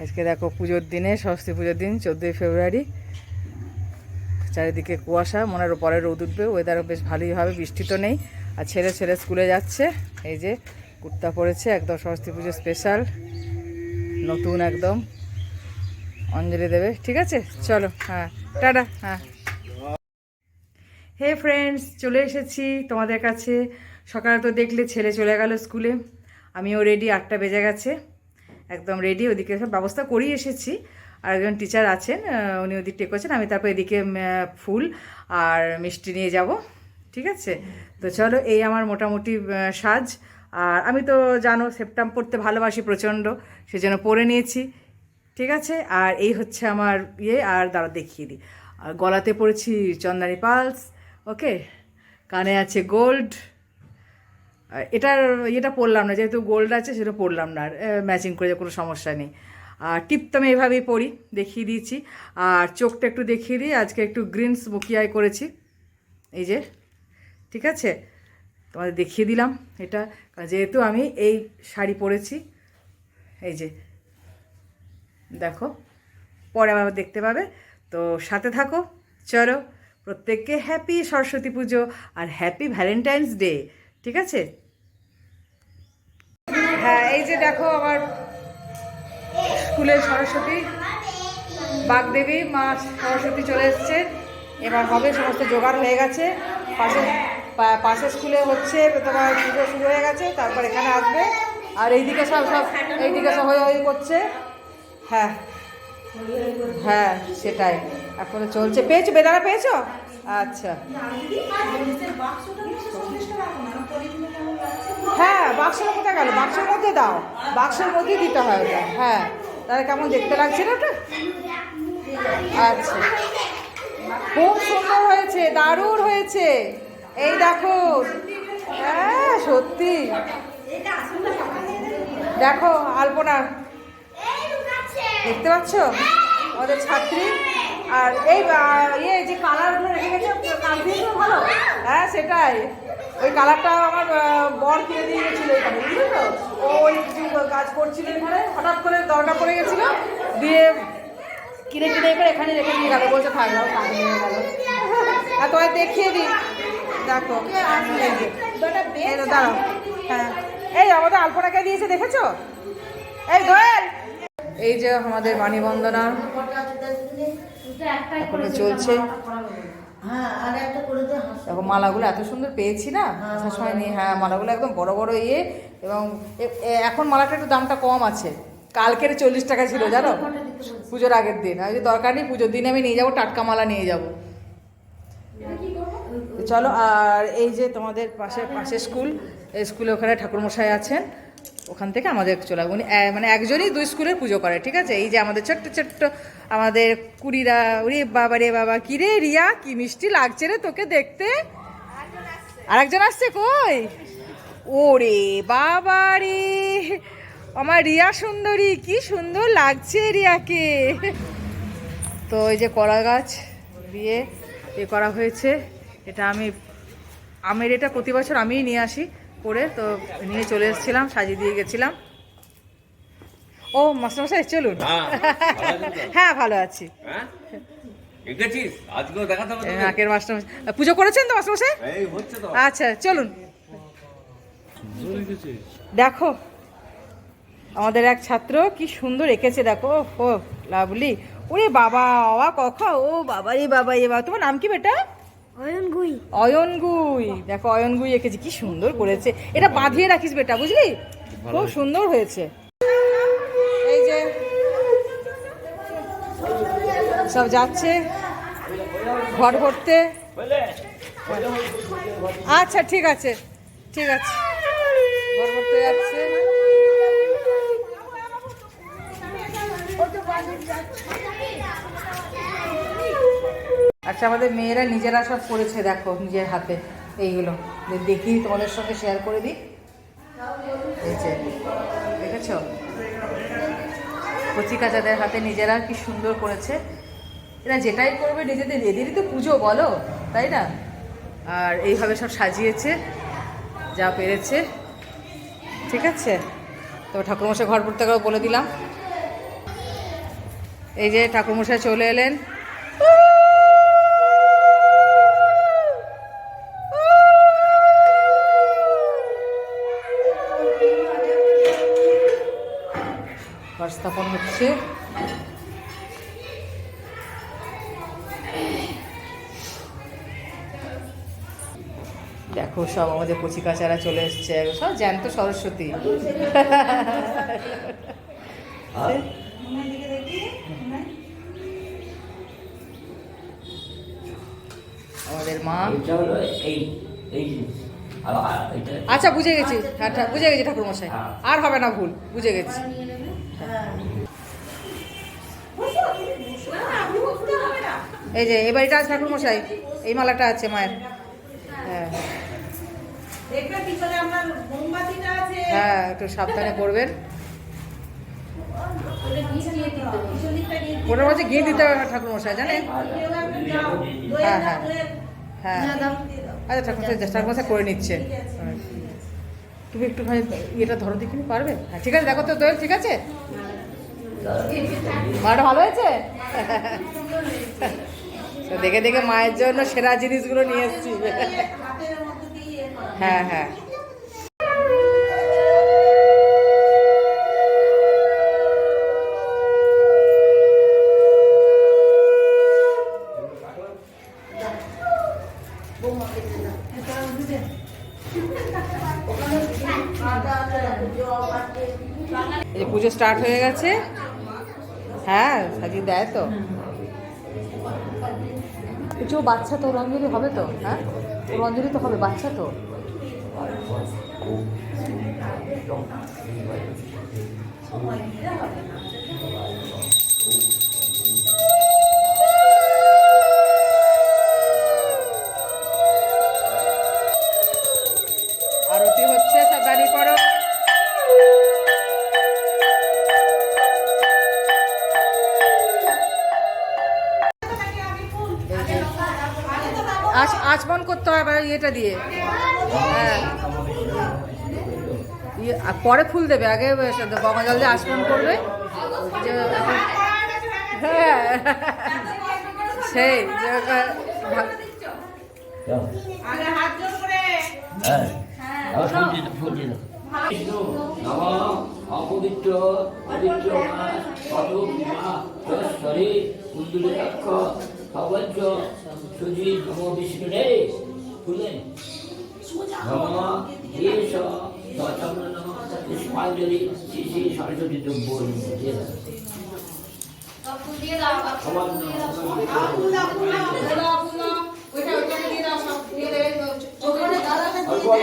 আজকে দেখো পুজোর দিনে সরস্বতী পুজোর দিন, চোদ্দোই ফেব্রুয়ারি। চারিদিকে কুয়াশা মনে পরে রোদ উঠবে ওয়েদারও বেশ ভালোই হবে, বৃষ্টি তো নেই। আর ছেলে ছেলে স্কুলে যাচ্ছে, এই যে কুর্তা পরেছে, একদম সরস্বতী পুজো স্পেশাল নতুন একদম। অঞ্জলি দেবে, ঠিক আছে? চলো হ্যাঁ টাটা হ্যাঁ। হে ফ্রেন্ডস চলে এসেছি তোমাদের কাছে। সকালে তো দেখলে ছেলে চলে গেল স্কুলে আমিও রেডি আটটা বেজে গেছে। একদম রেডি ওদিকে সব ব্যবস্থা করেই এসেছি। আর একজন টিচার আছেন উনি ওদিক টেকেছেন আমি তারপর এদিকে ফুল আর মিষ্টি নিয়ে যাব, ঠিক আছে? তো চলো, এই আমার মোটামুটি সাজ। আর আমি তো জানো সেপ্টাম পড়তে ভালোবাসি প্রচণ্ড, সেজন্য পরে নিয়েছি, ঠিক আছে? আর এই হচ্ছে আমার ইয়ে আর দাঁড়া দেখিয়ে দিই। আর গলাতে পড়েছি চন্দানি পালস ওকে কানে আছে গোল্ড এটার ইয়েটা পরলাম না, যেহেতু গোল্ড আছে সেটা পরলাম না, আর ম্যাচিং করে কোনো সমস্যা নেই। আর টিপ তো আমি এভাবেই পরি দেখিয়ে দিয়েছি। আর চোখটা একটু দেখিয়ে দিই, আজকে একটু গ্রিন স্মোকি আই করেছি। এই যে, ঠিক আছে? তোমাদের দেখিয়ে দিলাম এটা। যেহেতু আমি এই শাড়ি পরেছি, এই যে, দেখো, পরে আবার দেখতে পাবে। তো সাথে থাকো, চলো, প্রত্যেককে হ্যাপি সরস্বতী পুজো আর হ্যাপি ভ্যালেন্টাইন্স ডে ঠিক আছে? হ্যাঁ এই যে দেখো আমার স্কুলের সরস্বতী, বাগদেবী, মা সরস্বতী চলে এসছে। এবার হবে, সমস্ত জোগাড় হয়ে গেছে। পাশে, পা- পাশের স্কুলে হচ্ছে তোমার পুজো শুরু হয়ে গেছে, তারপর এখানে আসবে। আর এইদিকে সব সব, এইদিকে সব হয়ে হয়ে করছে। হ্যাঁ হ্যাঁ সেটাই। এখনও চলছে। পেয়েছ, বেদানা পেয়েছ? আচ্ছা। হ্যাঁ বাক্সের কোথায় গেল, বাক্সের মধ্যে দাও। বাক্সের মধ্যেই দিতে হয় ওটা হ্যাঁ। তাহলে কেমন দেখতে লাগছে না ওটা? আচ্ছা। খুব সুন্দর হয়েছে, দারুণ হয়েছে। এই দেখো। হ্যাঁ সত্যি। দেখো, আলপনা। দেখতে পাচ্ছ? আমাদের ছাত্রী। আর এই ইয়ে যে কালারগুলো রেখে গেছে, কালকেই ভালো। হ্যাঁ সেটাই। ওই কালারটা আমার বর কিনে দিয়ে গেছিল এখানে বুঝলি তো? ও ওই কিছু কাজ করছিল এখানে হঠাৎ করে দরকার পড়ে গেছিল দিয়ে কিনে কিনে এবার এখানে রেখে দিয়ে গেল বলছে থাক দাও কাজ নিয়ে গেল। আর তোমায় দেখিয়ে দিই। দেখো দাঁড়াও। হ্যাঁ। এই আমাদের আলপনাকে দিয়েছে দেখেছ? এই দোয়েল! এই যে আমাদের বাণী বন্দনা চলছে। দেখো মালাগুলো এত সুন্দর পেয়েছি না? আসার সময় নিয়ে হ্যাঁ মালাগুলো একদম বড় বড় ইয়ে এবং এখন মালাটা একটু দামটা কম আছে। কালকের চল্লিশ টাকা ছিল জানো? পুজোর আগের দিন। আর যদি দরকার নেই পুজোর দিনে আমি নিয়ে যাব টাটকা মালা নিয়ে যাব। চলো আর এই যে তোমাদের পাশে পাশে স্কুল স্কুলে ওখানে ঠাকুরমশাই আছেন। ওখান থেকে আমাদের চলে। উনি মানে একজনই দুই স্কুলের পুজো করে, ঠিক আছে? এই যে আমাদের ছোট্ট ছোট্ট, আমাদের কুড়িরা, ওরে বাবা রে বাবা কি রে রিয়া, কি মিষ্টি লাগছে রে তোকে দেখতে? আরেকজন আসছে কই? ওরে বাবা রে! আমার রিয়া সুন্দরী, কি সুন্দর লাগছে রিয়াকে। তো এই যে কলা গাছ দিয়ে এ করা হয়েছে, এটা আমি, আমের এটা প্রতি বছর আমিই নিয়ে আসি। করে তো নিয়ে চলে এসেছিলাম সাজিয়ে দিয়ে গেছিলাম। ও মাস্টারমশাই চলুন। হ্যাঁ, ভালো? হ্যাঁ আছি। হ্যাঁ? এঁকেছিস? আজকেও দেখাতে হবে তোকে? নাকের মাস্টার পুজো করেছেন তো মাস্টারমশাই? আচ্ছা চলুন। দেখো আমাদের এক ছাত্র কি সুন্দর এঁকেছে দেখো। ও লাভলি ওরে বাবা বাবা কখা ও বাবা রে বাবা এ বাবা তোমার নাম কি বেটা? অয়ন গুই দেখো অয়ন গুই এঁকেছে কি সুন্দর করেছে। এটা বাঁধিয়ে রাখিস বেটা বুঝলি? খুব সুন্দর হয়েছে। এই যে সব যাচ্ছে ঘর ভরতে। আচ্ছা ঠিক আছে ঠিক আছে। ঘর ভরতে যাচ্ছে। আচ্ছা আমাদের মেয়েরা নিজেরা সব করেছে, দেখো, নিজের হাতে। এইগুলো। দেখি, তোমাদের সঙ্গে শেয়ার করে দিই। দেখেছ? কচি কাচাদের হাতে নিজেরা কি সুন্দর করেছে। এরা যেটাই করবে, নিজেদের, এদেরই তো পুজো, বলো, তাই না? আর এইভাবে সব সাজিয়েছে, যা পেরেছে। ঠিক আছে? তো ঠাকুরমশাই ঘর পড়তে বলে দিলাম। এই যে ঠাকুরমশাই চলে এলেন। ঘর স্থাপন হচ্ছে দেখো সব আমাদের কচি কাচারা চলে এসছে। সব জ্যান্ত সরস্বতী। আমাদের মা। আচ্ছা বুঝে গেছি। হ্যাঁ বুঝে গেছি ঠাকুর মশাই আর হবে না ভুল বুঝে গেছি। এই যে এবার এটা আছে ঠাকুর মশাই। এই মালাটা আছে মায়ের। হ্যাঁ। হ্যাঁ একটু সাবধানে করবেন ওটার মধ্যে ঘি দিতে হবে ঠাকুর মশাই জানেন? হ্যাঁ হ্যাঁ। হ্যাঁ আচ্ছা ঠাকুর মশাই ঠাকুর মশাই করে নিচ্ছে। হ্যাঁ। তুমি একটুখানি ইয়েটা ধরো দেখিনি পারবে? হ্যাঁ ঠিক আছে দেখো তো দোয়েল ঠিক আছে? মাটা ভালো হয়েছে? দেখে দেখে মায়ের জন্য সেরা জিনিসগুলো নিয়ে এসেছি। হ্যাঁ হ্যাঁ। পুজো স্টার্ট হয়ে গেছে। হ্যাঁ সাজিয়ে দেয় তো। কিছু বাচ্চা তো রঞ্জলি হবে তো হ্যাঁ? রঞ্জলি তো হবে বাচ্চা তো। আচমন করতে হয় এবার ইয়েটা দিয়ে। হ্যাঁ। ইয়ে, আর পরে ফুল দেবে আগে গঙ্গা জল দিয়ে আচমন করবে। হ্যাঁ। সেই হ্যাঁ। আবার অপবিত্র পবিত্র মা কুন্দুলিকাক্ষ ভগবঞ্চ সুজি নম বিষ্ণু রে সচন্দন পুষ্পাঞ্জলি শ্রী শ্রী সরস্বতী দ্রব্য দিয়ে দাও সবার অল্প অল্প।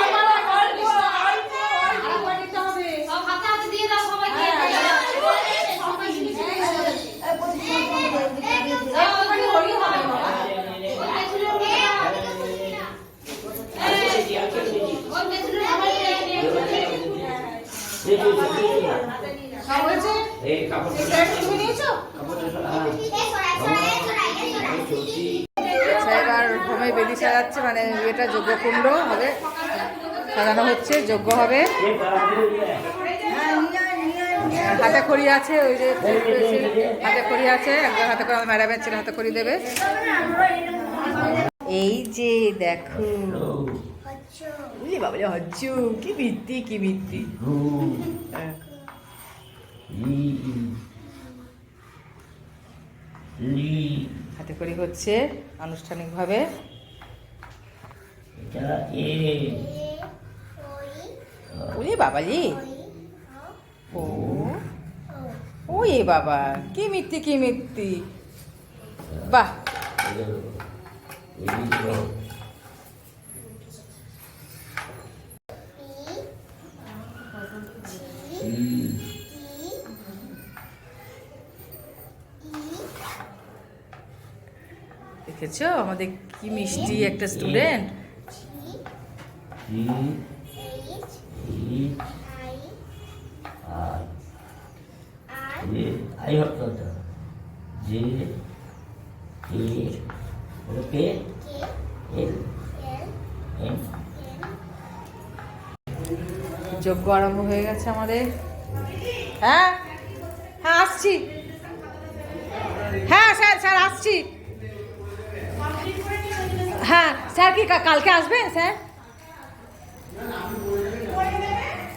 এই বেদি সাজাচ্ছে মানে এটা যজ্ঞকুণ্ড হবে। সাজানো হচ্ছে, যজ্ঞ হবে। হাতে খড়ি আছে, ওই যে হাতে খড়ি আছে, একজন হাতে করে ম্যাডামের ছেলে হাতে খড়ি দেবে। এই যে দেখো বুঝলি বাবা হচ্ছু, কি বৃত্তি কি বৃত্তি। হাতে খড়ি হচ্ছে, আনুষ্ঠানিকভাবে। ওরে বাবালি ও। ও এ বাবা কি মিথ্যি কি মিথ্যি। বাহ। দেখেছ? আমাদের কি মিষ্টি একটা স্টুডেন্ট আই হোপ তো যে এ ওকে এল এম যজ্ঞ আরম্ভ হয়ে গেছে আমাদের। হ্যাঁ? হ্যাঁ আসছি। হ্যাঁ স্যার স্যার, আসছি। হ্যাঁ স্যার কি কালকে আসবেন স্যার?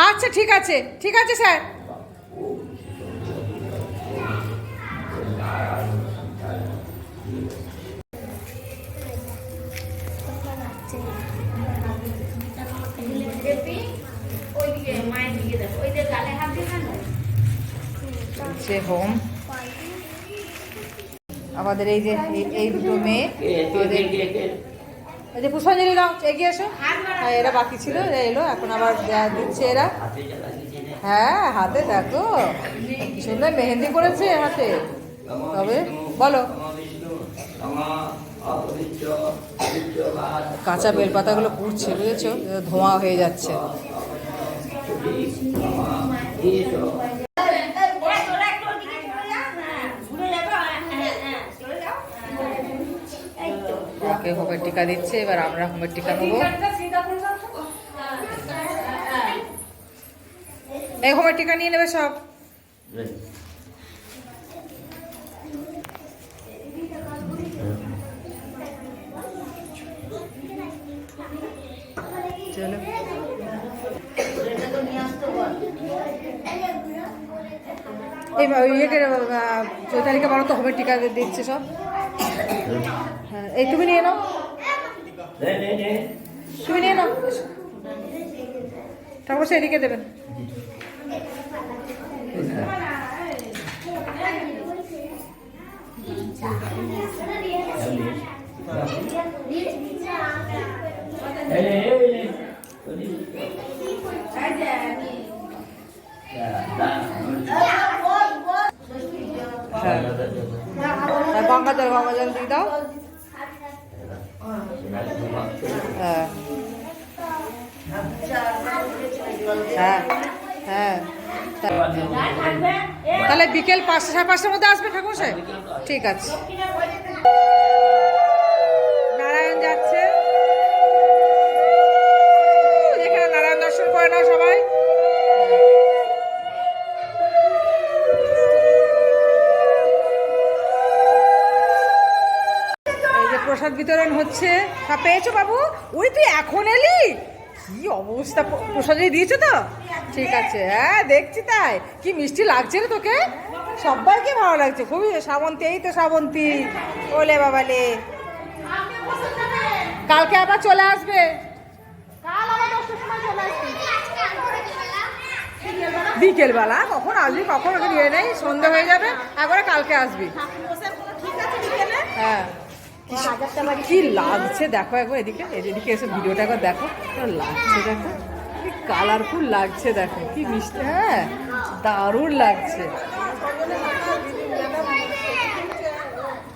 আচ্ছা ঠিক আছে ঠিক আছে স্যার। চলছে হোম। আমাদের এই যে এই- দুটো মেয়ে। এই যে পুষ্পাঞ্জলি দাও এগিয়ে এসো। এরা বাকি ছিল, এরা এলো, এখন আবার দিচ্ছে এরা। হ্যাঁ হাতে দেখো সুন্দর মেহেন্দি করেছে হাতে। তবে বলো। কাঁচা বেলপাতাগুলো পুড়ছে, বুঝেছ? ধোঁয়া হয়ে যাচ্ছে। হোমের টিকা দিচ্ছে, এবার আমরা হোমের টিকা নেব এই হোমের টিকা নিয়ে নেবে সব। চলো এই ইয়েকে চৈতালিকে বলো তো হোমের টিকা দিচ্ছে সব। হ্যাঁ এই তুমি নিয়ে নাও। তুমি নিয়ে নাও। তারপর সে এদিকে দেবেন। এই নে এই নে হ্যাঁ আর গঙ্গা জল গঙ্গা জল দিয়ে দাও হ্যাঁ হ্যাঁ হ্যাঁ তা- তাহলে বিকেল পাঁচটা সাড়ে পাঁচটার মধ্যে আসবে ঠাকুর সাহেব ঠিক আছে। নারায়ণ যাচ্ছে। এখানে নারায়ণ দর্শন করে না সবাই। প্রসাদ বিতরণ হচ্ছে। পেয়েছ বাবু? ওই তুই এখন এলি? কি অবস্থা? প্রসাদ দিয়েছ তো? ঠিক আছে। হ্যাঁ দেখছি তাই। কি মিষ্টি লাগছে রে তোকে? সবাইকে ভালো লাগছে। খুবই শ্রাবন্তী এই তো শ্রাবন্তী ওলে বাবালে। কালকে আবার চলে আসবে। বিকেলবেলা? কখন আসবি? কখন ওকে নিয়ে নেই? সন্ধ্যা হয়ে যাবে। একবারে কালকে আসবি। হ্যাঁ। কি- লাগছে দেখো একবার এদিকে। এদিকে এসে ভিডিওটা একবার দেখো। লাগছে দেখো? কালারফুল লাগছে দেখো কি মিষ্টি হ্যাঁ দারুণ লাগছে।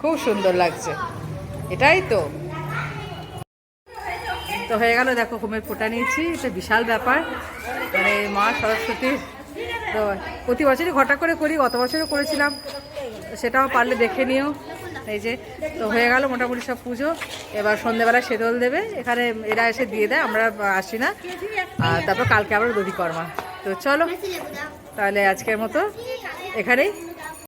খুব সুন্দর লাগছে, এটাই তো। তো হয়ে গেল, দেখো হোমের ফোটা নিয়েছি, এটা বিশাল ব্যাপার। মানে মা সরস্বতীর তো প্রতি বছরই ঘটা করে করি, গত বছরও করেছিলাম, সেটাও পারলে দেখে নিও। এই যে, তো হয়ে গেল মোটামুটি সব পুজো। এবার সন্ধেবেলা সেদল দেবে। এখানে এরা এসে দিয়ে দেয়, আমরা আসি না। আর তারপর কালকে আবার দধি কর্মা তো চলো, তাহলে আজকের মতো এখানেই।